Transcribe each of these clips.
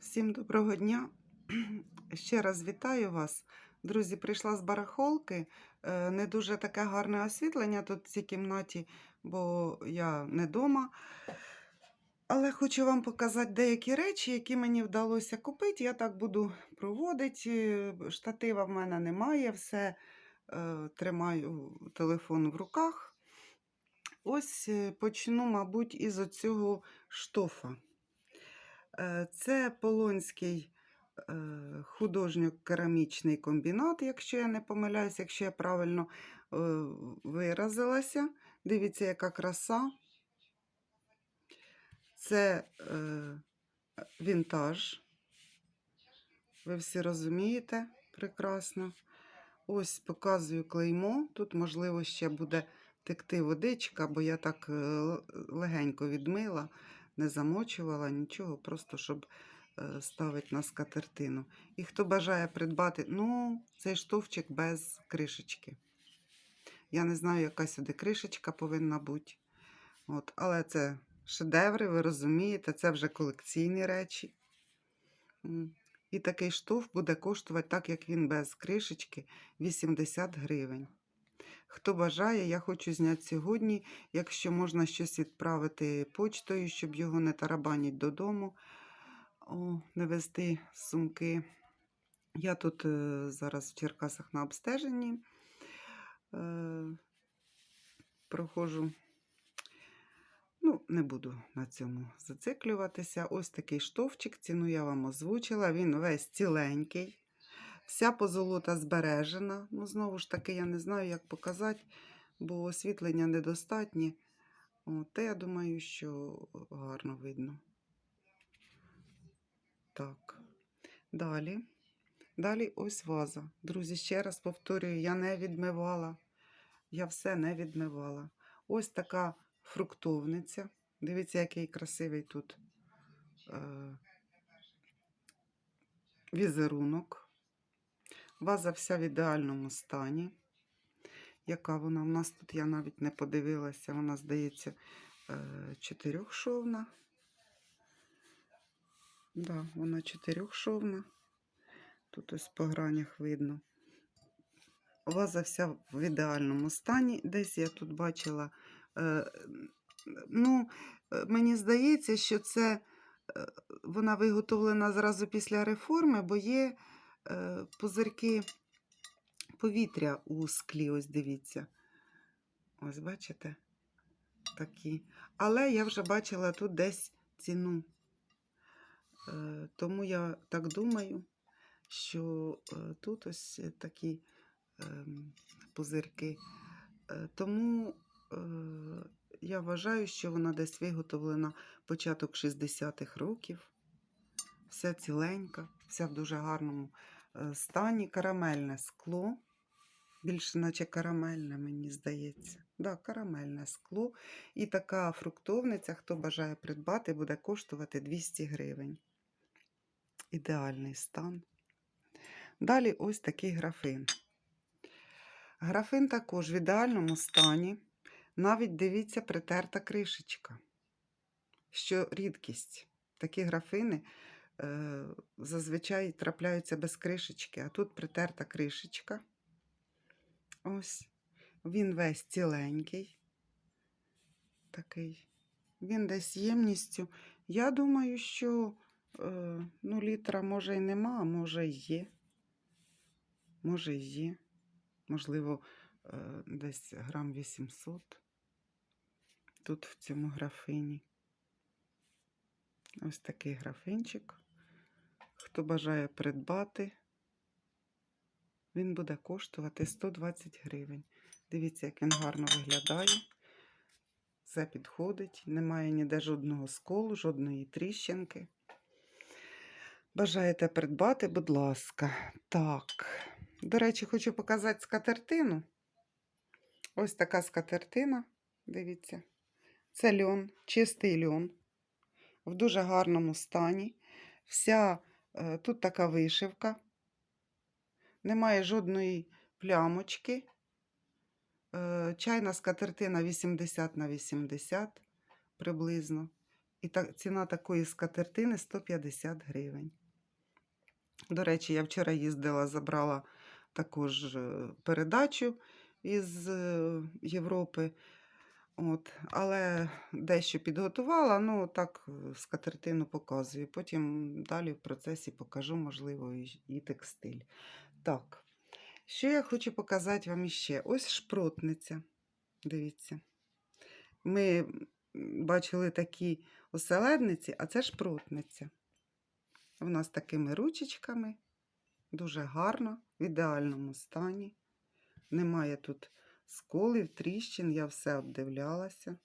Всім доброго дня. Ще раз вітаю вас. Друзі, прийшла з барахолки. Е, Не дуже таке гарне освітлення тут в цій кімнаті, бо я не вдома. Але хочу вам показати деякі речі, які мені вдалося купити. Я так буду проводити. Штатива в мене немає, все е, тримаю телефон в руках. Ось е, почну, мабуть, із оцього штофа. Е, Це Полонський е, художньо-керамічний комбінат, якщо я не помиляюсь, якщо я правильно е, виразилася. Дивіться, яка краса. Це вінтаж. Ви всі розумієте прекрасно. Ось показую клеймо. Тут, можливо, ще буде текти водичка, бо я так легенько відмила не замочувала нічого, просто щоб е, ставити на скатертину. І хто бажає придбати, ну, цей штовчик без кришечки. Я не знаю, яка сюди кришечка повинна бути. От, але це шедеври, ви розумієте, це вже колекційні речі. І такий штоф буде коштувати, так як він без кришечки, 80 гривень. Хто бажає, я хочу зняти сьогодні, якщо можна щось відправити почтою, щоб його не тарабанять додому, о, не вести сумки. Я тут е, зараз в Черкасах на обстеженні. Е, проходжу. Ну, не буду на цьому зациклюватися. Ось такий штовчик, ціну я вам озвучила. Він весь ціленький. Вся позолота збережена. Ну, знову ж таки, я не знаю, як показати, бо освітлення недостатнє. Та я думаю, що гарно видно. Так. Далі. Далі ось ваза. Друзі, ще раз повторюю, я не відмивала. Я все не відмивала. Ось така фруктовниця. Дивіться, який красивий тут е, візерунок. Ваза вся в ідеальному стані. Яка вона? У нас тут я навіть не подивилася, вона, здається, е, чотирьохшовна. Да, вона чотирьохшовна. Тут ось по гранях видно. Ваза вся в ідеальному стані. Десь я тут бачила. Е, ну, е, мені здається, що це вона виготовлена зразу після реформи, бо є пузирки повітря у склі, ось дивіться. Ось бачите? Такі. Але я вже бачила тут десь ціну. Е, Тому я так думаю, що е, тут ось такі ем, пузирки. Е, Тому е, я вважаю, що вона десь виготовлена початок 60-х років. Вся ціленька, вся в дуже гарному е, стані. Карамельне скло. Більше, наче карамельне, мені здається. Да, карамельне скло. І така фруктовниця, хто бажає придбати, буде коштувати 200 гривень. Ідеальний стан. Далі ось такий графин. Графин також в ідеальному стані. Навіть дивіться, притерта кришечка. Що рідкість. Такі графини зазвичай трапляються без кришечки, а тут притерта кришечка. Ось. Він весь ціленький. Такий. Він десь ємністю. Я думаю, що е, ну, літра може і нема, а може і є. Може і є. Можливо, е, десь грам 800. Тут в цьому графині. Ось такий графинчик. Хто бажає придбати, він буде коштувати 120 гривень. Дивіться, як він гарно виглядає. Все підходить, немає ніде жодного сколу, жодної тріщинки. Бажаєте придбати, будь ласка. Так. До речі, хочу показати скатертину. Ось така скатертина. Дивіться. Це льон, чистий льон. В дуже гарному стані. Вся тут така вишивка. Немає жодної плямочки. Е, чайна скатертина 80 на 80 приблизно. І та, ціна такої скатертини 150 гривень. До речі, я вчора їздила, забрала також е, передачу із е, Європи. От, але дещо підготувала, ну так е, скатертину показую. Потім далі в процесі покажу, можливо, і, текстиль. Так, що я хочу показати вам іще? Ось шпротниця. Дивіться. Ми бачили такі оселедниці, а це шпротниця. Вона з такими ручечками, дуже гарна, в ідеальному стані. Немає тут сколів, тріщин, я все обдивлялася.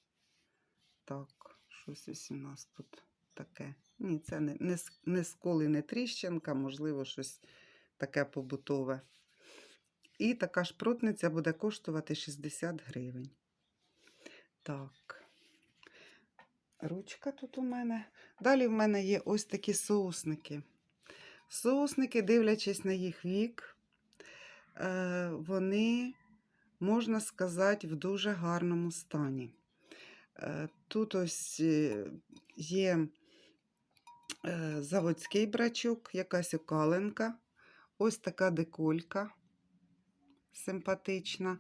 Так, щось ось у нас тут таке. Ні, це не, не, не сколи, не тріщинка, можливо, щось таке побутове. І така шпротниця буде коштувати 60 гривень. Так. Ручка тут у мене. Далі в мене є ось такі соусники. Соусники, дивлячись на їх вік, е, вони, можна сказати, в дуже гарному стані. Е, Тут ось е, є е, заводський брачок, якась окаленка, ось така деколька симпатична.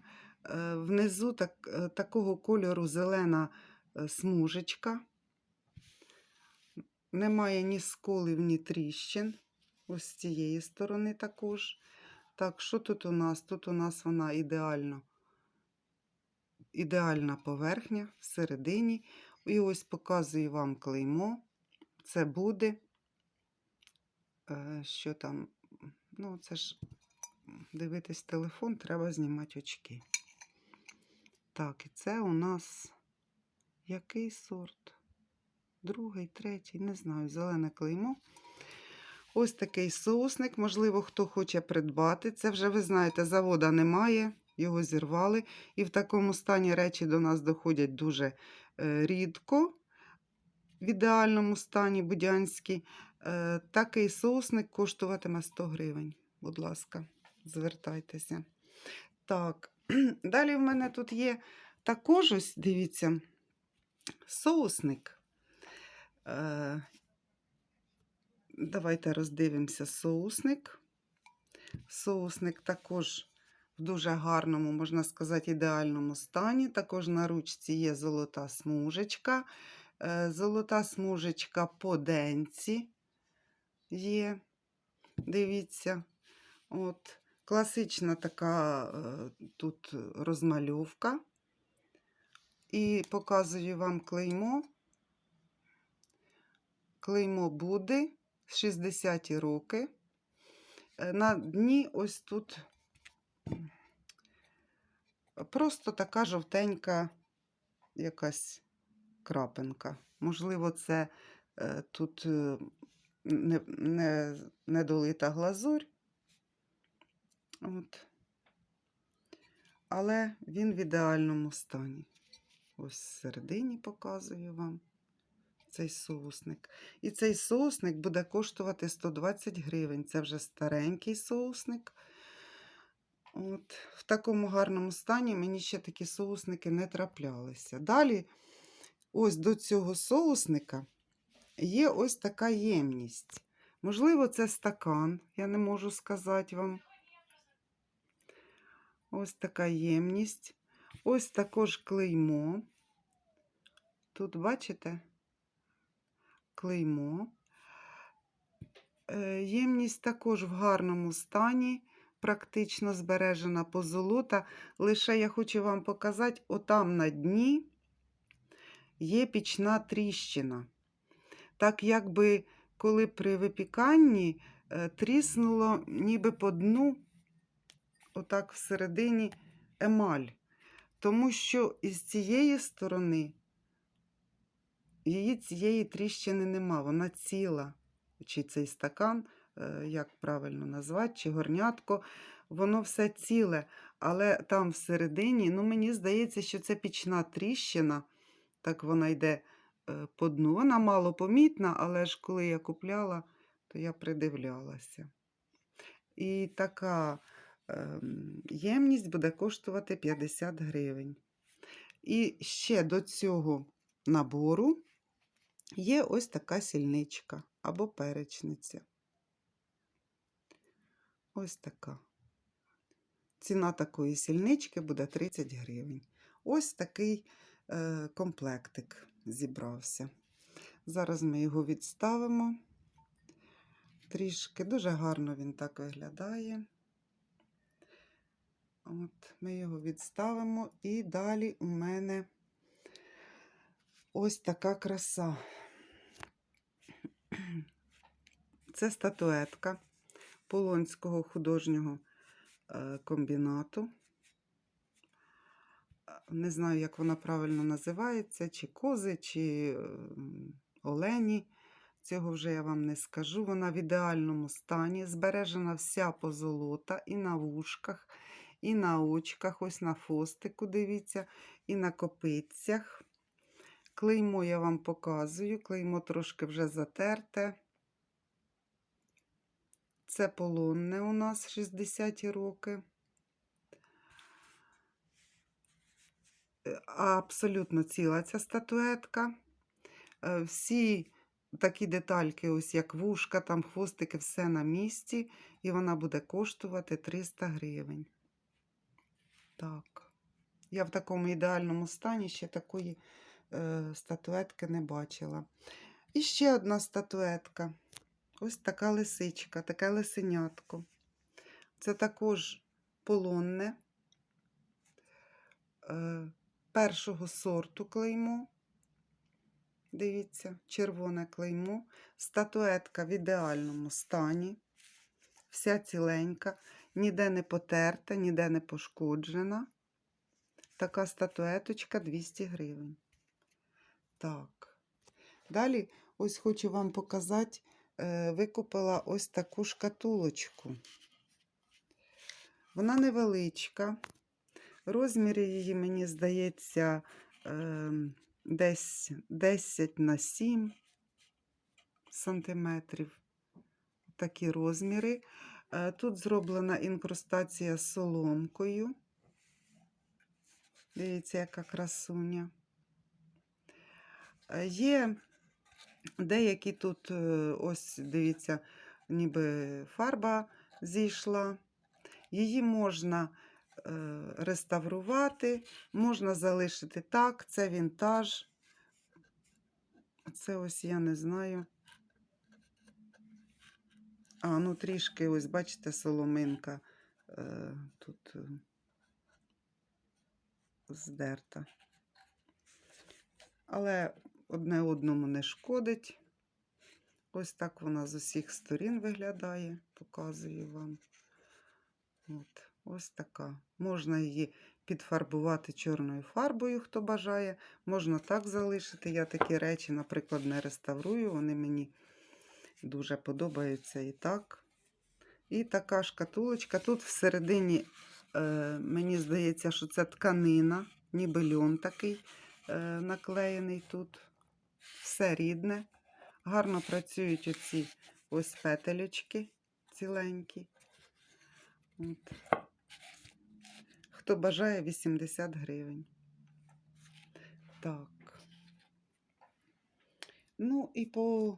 Внизу так, такого кольору зелена смужечка. Немає ні сколів, ні тріщин. Ось з цієї сторони також. Так, що тут у нас? Тут у нас вона ідеально, ідеальна поверхня всередині. І ось показую вам клеймо. Це буде. Е, Що там? Ну, це ж дивитись телефон, треба знімати очки. Так, і це у нас який сорт? Другий, третій, не знаю, зелене клеймо. Ось такий соусник, можливо, хто хоче придбати. Це вже, ви знаєте, завода немає, його зірвали. І в такому стані речі до нас доходять дуже е, рідко, в ідеальному стані будянські. Е, такий соусник коштуватиме 100 гривень. Будь ласка, звертайтеся. Так, далі в мене тут є також ось, дивіться, соусник. Давайте роздивимося соусник. Соусник також в дуже гарному, можна сказати, ідеальному стані. Також на ручці є золота смужечка. Е, Золота смужечка по денці є. Дивіться. От. Класична така е, тут розмальовка. І показую вам клеймо. Клеймо буде 60-ті роки. Е, На дні ось тут просто така жовтенька якась крапинка. Можливо, це е, тут е, не, не, недолита глазурь. От. Але він в ідеальному стані. Ось всередині показую вам цей соусник. І цей соусник буде коштувати 120 гривень. Це вже старенький соусник. От. В такому гарному стані мені ще такі соусники не траплялися. Далі, ось до цього соусника є ось така ємність. Можливо, це стакан, я не можу сказати вам. Ось така ємність. Ось також клеймо. Тут, бачите, клеймо. Е, Ємність також в гарному стані, практично збережена позолота. Лише я хочу вам показати, отам на дні є пічна тріщина. Так, якби коли при випіканні е, тріснуло ніби по дну, отак всередині емаль. Тому що із цієї сторони її цієї тріщини нема, вона ціла. Чи цей стакан, е, як правильно назвати, чи горнятко, воно все ціле, але там всередині, ну мені здається, що це пічна тріщина, так вона йде е, по дну. Вона мало помітна, але ж коли я купляла, то я придивлялася. І така ем, ємність буде коштувати 50 гривень. І ще до цього набору Є ось така сільничка або перечниця. Ось така. Ціна такої сільнички буде 30 гривень. Ось такий е, комплектик зібрався. Зараз ми його відставимо. Трішки дуже гарно він так виглядає. От, ми його відставимо, і далі у мене ось така краса. Це статуетка Полонського художнього е, комбінату. Не знаю, як вона правильно називається, чи кози, чи олені. Цього вже я вам не скажу. Вона в ідеальному стані, збережена вся позолота і на вушках, і на очках, ось на фостику, дивіться, і на копицях. Клеймо я вам показую, клеймо трошки вже затерте. Це полонне у нас 60-ті роки. Е, Абсолютно ціла ця статуетка. Е, Всі такі детальки, ось як вушка, там хвостики, все на місці, і вона буде коштувати 300 гривень. Так. Я в такому ідеальному стані ще такої статуетки не бачила. І ще одна статуетка. Ось така лисичка, таке лисенятко. Це також полонне е, першого сорту клеймо. Дивіться, червоне клеймо. Статуетка в ідеальному стані. Вся ціленька, ніде не потерта, ніде не пошкоджена. Така статуеточка 200 гривень. Так. Далі ось хочу вам показати, е, викупила ось таку шкатулочку. Вона невеличка. Розмір її, мені здається, ем, десь 10 на 7 сантиметрів. Такі розміри. Е, Тут зроблена інкрустація соломкою. Дивіться, яка красуня. Е, Є деякі тут, е, ось дивіться, ніби фарба зійшла. Її можна е, реставрувати, можна залишити так, це вінтаж. Це ось я не знаю. А, ну трішки, ось, бачите, соломинка тут здерта. Але одне одному не шкодить. Ось так вона з усіх сторін виглядає, показую вам. От, ось така. Можна її підфарбувати чорною фарбою, хто бажає. Можна так залишити. Я такі речі, наприклад, не реставрую. Вони мені дуже подобаються і так. І така шкатулочка. Тут всередині, е, мені здається, що це тканина, ніби льон такий е, наклеєний тут. Все рідне. Гарно працюють оці ось петелечки ціленькі. От. Хто бажає 80 гривень. Так. Ну і по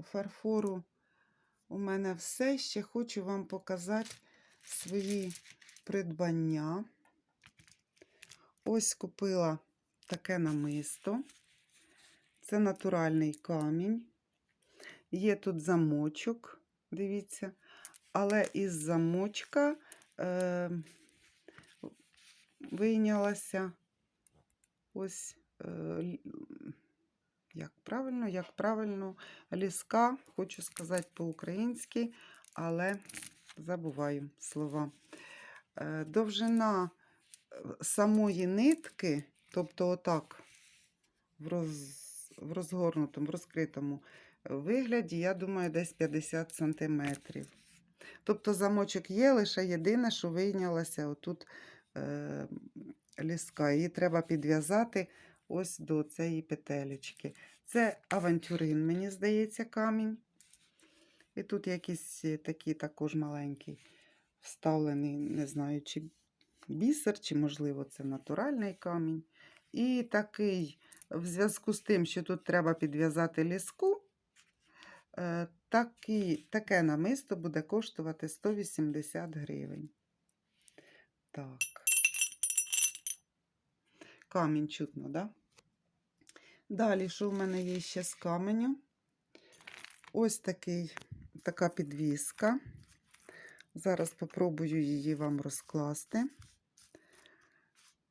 фарфору у мене все. Ще хочу вам показати свої придбання. Ось купила таке намисто. Це натуральний камінь. Є тут замочок, дивіться, але із замочка е, вийнялася ось, е, як правильно, як правильно, ліска, хочу сказати по-українськи, але забуваю слова. Е, довжина е, самої нитки, тобто отак, в, роз, в розгорнутому, в розкритому вигляді, я думаю, десь 50 сантиметрів. Тобто замочок є, лише єдине, що вийнялася отут е, ліска. Її треба підв'язати ось до цієї петелечки. Це авантюрин, мені здається, камінь. І тут якийсь е, такий також маленький вставлений, не знаю, чи бісер, чи, можливо, це натуральний камінь. І такий в зв'язку з тим, що тут треба підв'язати ліску, е, такі, таке намисто буде коштувати 180 гривень. Так. Камінь чутно, да? Далі, що в мене є ще з каменю? Ось такий, така підвіска. Зараз попробую її вам розкласти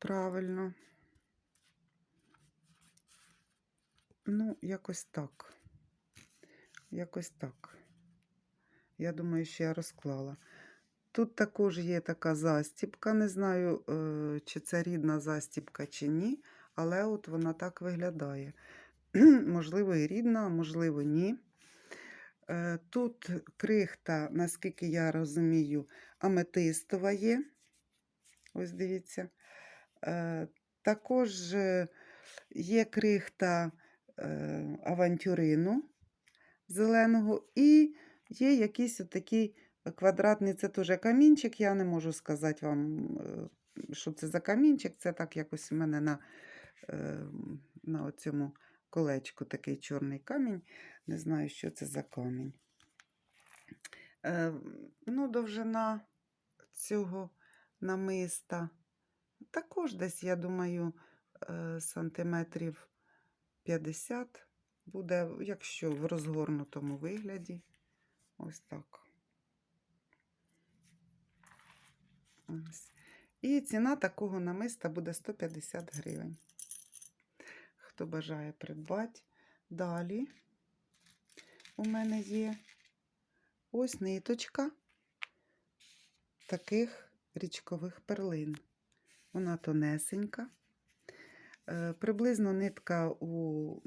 правильно. Ну, якось так. Якось так. Я думаю, що я розклала. Тут також є така застіпка. Не знаю, е, чи це рідна застіпка, чи ні, але от вона так виглядає. можливо, і рідна, можливо, ні. Е, Тут крихта, наскільки я розумію, аметистова є. Ось дивіться. Е, Також є крихта авантюрину зеленого, і є якийсь отакий квадратний, це теж камінчик. Я не можу сказати вам, е, що це за камінчик. Це так якось у мене на, е, на цьому колечку такий чорний камінь. Не знаю, що це за камінь. Е, ну, довжина цього намиста також десь, я думаю, е, сантиметрів 50 буде, якщо в розгорнутому вигляді. Ось так. Ось. І ціна такого намиста буде 150 гривень. Хто бажає придбати. Далі у мене є ось ниточка таких річкових перлин. Вона тонесенька. Е, Приблизно нитка у,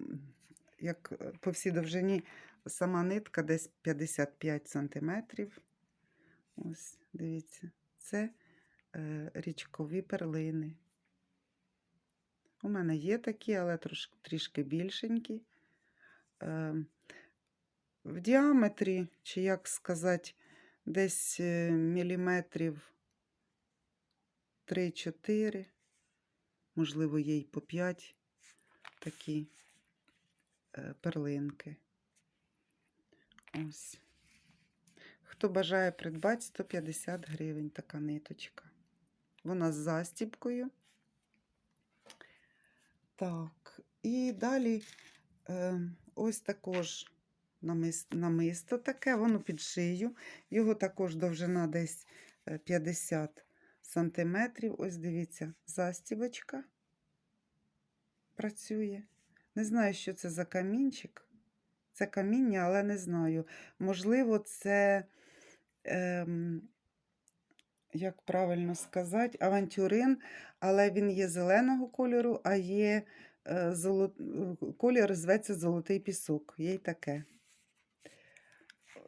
як по всій довжині, сама нитка десь 55 см. Ось, дивіться, це е, річкові перлини. У мене є такі, але трошки, трішки більшенькі. Е, в діаметрі, чи як сказати, десь міліметрів 3-4, можливо, є й по 5 такі е, перлинки. Ось. Хто бажає придбати 150 гривень така ниточка. Вона з застіпкою. Так, і далі е, ось також намис, намисто таке, воно під шию. Його також довжина десь е, 50 сантиметрів. Ось дивіться, застібочка працює. Не знаю, що це за камінчик. Це каміння, але не знаю. Можливо, це, ем, як правильно сказати, авантюрин, але він є зеленого кольору, а є е, золо... колір зветься золотий пісок. Є й таке.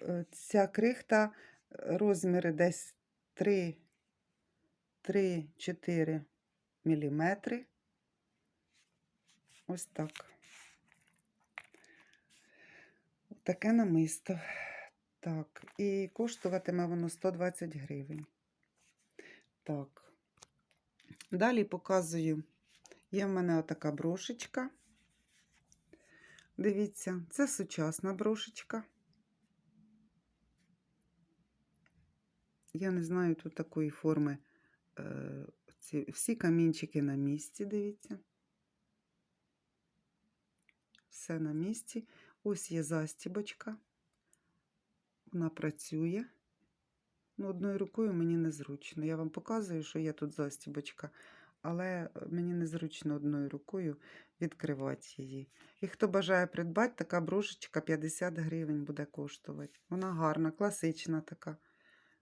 Е, Ця крихта розміри десь 3 3-4 міліметри. Ось так. Таке намисто. Так, і коштуватиме воно 120 гривень. Так. Далі показую, є в мене отака брошечка. Дивіться, це сучасна брошечка. Я не знаю тут такої форми. Е, ці, всі камінчики на місці, дивіться. Все на місці. Ось є застібочка. Вона працює. Ну, одною рукою мені незручно. Я вам показую, що є тут застібочка, але мені незручно одною рукою відкривати її. І хто бажає придбати, така брошечка 50 гривень буде коштувати. Вона гарна, класична така.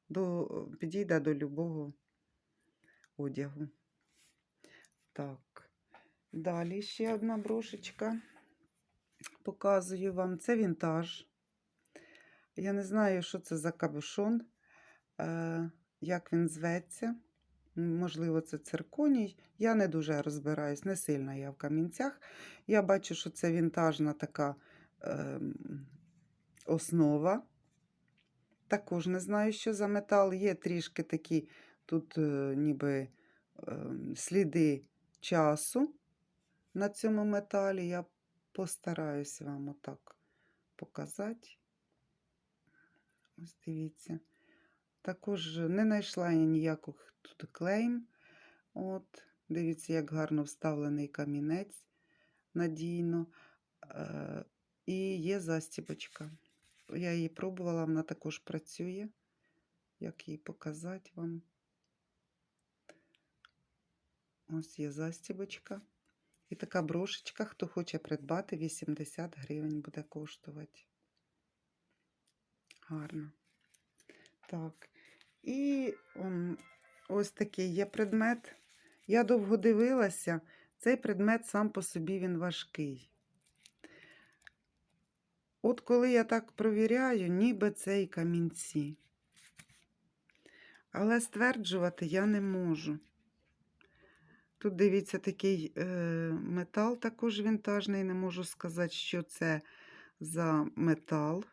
До, підійде до любого одягу. Так, далі ще одна брошечка. Показую вам. Це вінтаж. Я не знаю, що це за кабушон, е, як він зветься. Можливо, це цирконій. Я не дуже розбираюсь, не сильно я в камінцях. Я бачу, що це вінтажна така е, основа. Також не знаю, що за метал. Є трішки такі тут е, ніби е, сліди часу на цьому металі. Я постараюсь вам отак показати. Ось дивіться. Також не знайшла я ніяких тут клейм. От, дивіться, як гарно вставлений камінець надійно. Е, і є застібочка. Я її пробувала, вона також працює. Як її показати вам? Ось є застібочка. І така брошечка, хто хоче придбати, 80 гривень буде коштувати. Гарно. Так. І ом, ось такий є предмет. Я довго дивилася, цей предмет сам по собі він важкий. От коли я так провіряю, ніби це і камінці. Але стверджувати я не можу. Тут дивіться такий е, метал також вінтажний. Не можу сказати, що це за метал.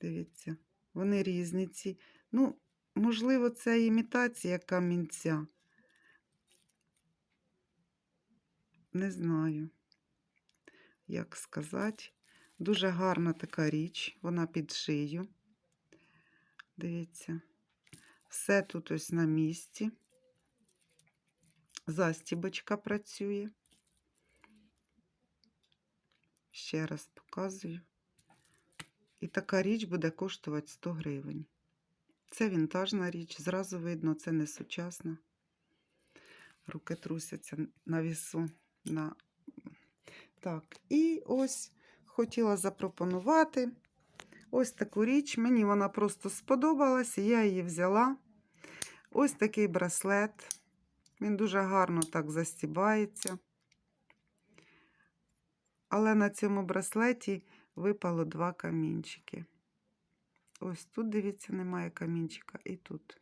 Дивіться, вони різні ці. Ну, можливо, це імітація камінця. Не знаю, як сказати. Дуже гарна така річ, вона під шию. Дивіться, все тут ось на місці. Застібочка працює. Ще раз показую. І така річ буде коштувати 100 гривень. Це вінтажна річ, зразу видно, це не сучасна. Руки трусяться на вісу. На... Так, і ось хотіла запропонувати ось таку річ. Мені вона просто сподобалася, я її взяла. Ось такий браслет. Він дуже гарно так застібається. Але на цьому браслеті випало два камінчики. Ось тут, дивіться, немає камінчика, і тут.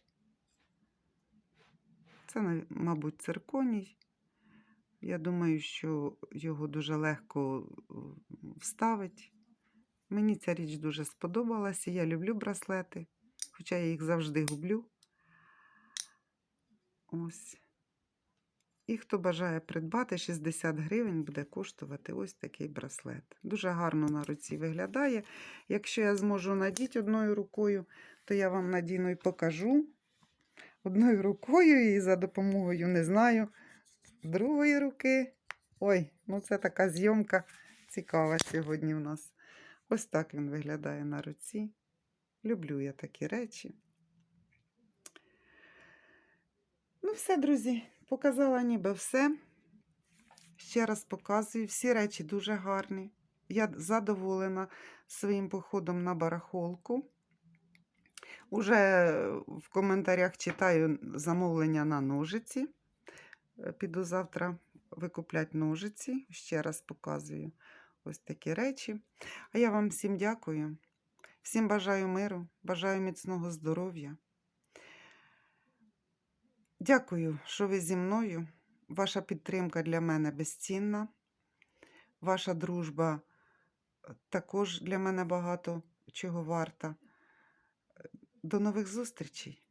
Це, мабуть, цирконій. Я думаю, що його дуже легко вставити. Мені ця річ дуже сподобалася. Я люблю браслети, хоча я їх завжди гублю. Ось. І хто бажає придбати, 60 гривень буде коштувати ось такий браслет. Дуже гарно на руці виглядає. Якщо я зможу надіти одною рукою, то я вам надійно і покажу. Одною рукою і за допомогою не знаю. Другої руки. Ой, ну це така зйомка цікава сьогодні у нас. Ось так він виглядає на руці. Люблю я такі речі. Ну, все, друзі, показала ніби все. Ще раз показую, всі речі дуже гарні. Я задоволена своїм походом на барахолку. Уже в коментарях читаю замовлення на ножиці. Е, Піду завтра викупляти ножиці. Ще раз показую ось такі речі. А я вам всім дякую. Всім бажаю миру, бажаю міцного здоров'я. Дякую, що ви зі мною. Ваша підтримка для мене безцінна. Ваша дружба е, також для мене багато чого варта. До нових зустрічей!